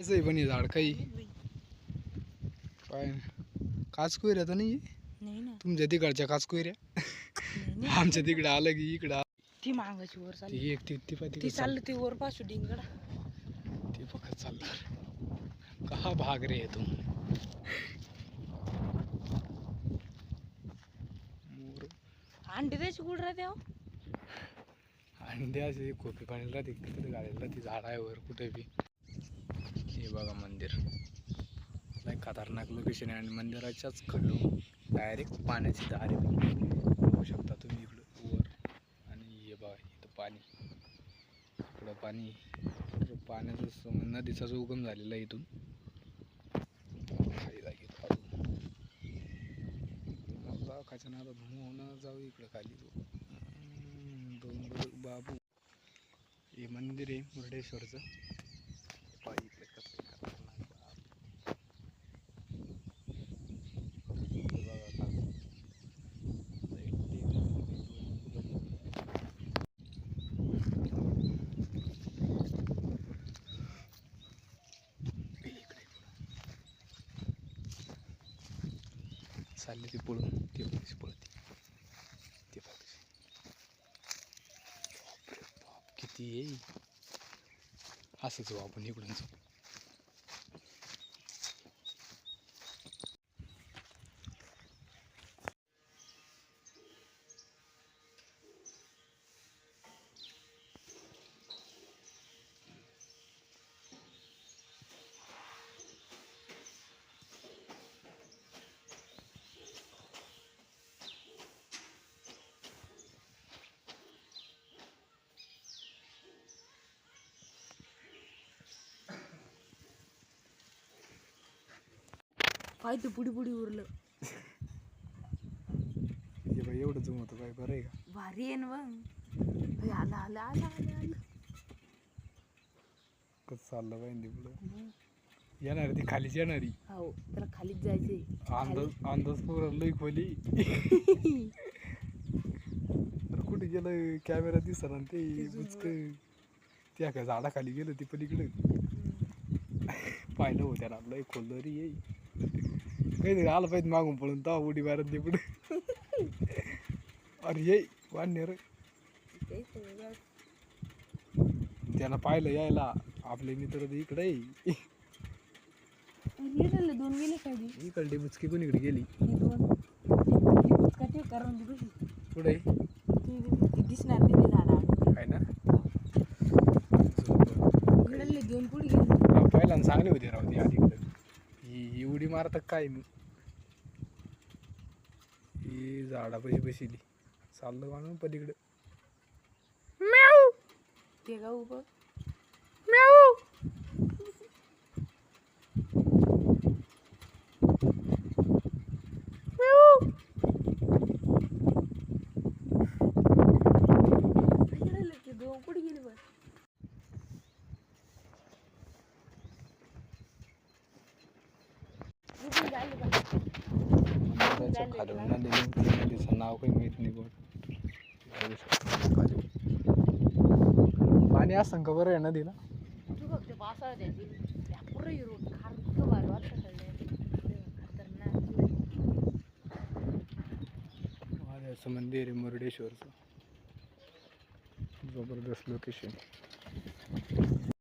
पण हे झाड काही. काय काच कोयऱ्या तर नाही नाही ना. तुमच्या तिकडच्या नाही. आमच्या तिकडे आलं की इकडं. ती मागाची वर चालली. ती एक ती ती ती चालली ती वर पासू डिंगडा. ती फक्त चालणार कहा भाग रे तू? मोर. अंडी त्याची कुठं राहते हो ते असे खोपी पाणी राहते. तिकडे घालायला ती झाड आहे वर कुठे बी हे बघा मंदिर लय खतरनाक लोकेशन आहे आणि मंदिराच्याच खड्डून डायरेक्ट पाण्याची दारे आहे बघू शकता तुम्ही इकडं वर. आणि हे बघा इथं पाणी. इकडं पाणी. इकडं पाण्याचं सम- नदीचा जो उगम झालेला आहे इथून. खाली जागी पाहू. मला खायचं होणं जाऊ इकडं खाली दोन बाबू. हे मंदिर आहे मुर्डेश्वरचं पहा इकडे कसं खतरनाक बाप. हे बघा आता. Right there. हे इकडे चालली ती पळून ती बघ कशी पळते ते बघ किती येई असंच आपण इकडून काय ते पुढी पुढी उरलं. हे बाई एवढं जमवतं काय बरं आहे का? भारी आहे ना मग आलं आलं आलं आलं आलं. कसं चाललं पाहिजे पुढं येणार ती खालीच येणारी. हो त्याला खालीच जायचंय. अंदाज अंदाज लई खोली. तर कुठे गेलं कॅमेरा दिसना ते बुचक. त्या काय झाडाखाली गेलं ती पलीकडे. पाहिलं होत्या लई खोल रे येई काहीतरी आलं पाहिजे मागून पळून तवा उडी मारत ते पुढे अरे ये वाढणे रे त्याला पाहिलं यायला आपले मित्र तर इकडे आहे. दोन गेले काय बी? इकडली बुचकी कोणीकडे गेली ही दोन ही बुचका ठेव कारण ती कशी पुढे ती- ती दिसणार नाही ते झाडा आहे ना दोन पुढे गेले पहिला चांगली होती राव ती अलीकडे ही उडी मारत काय मी? ही झाडापाशी बसिली चाललं म्हणून पलीकडे. ते का उभं गेलेले ते दोन पुढे गेले बघ उभं झाले बघ. त्याच्या नाव काही माहीत नाही पण बघू असतं का बरं आहे नदीला तू फक्त पुरं खार इतकं भारी वाटतं खतरनाक मंदिर आहे मुर्डेश्वरचं जबरदस्त लोकेशन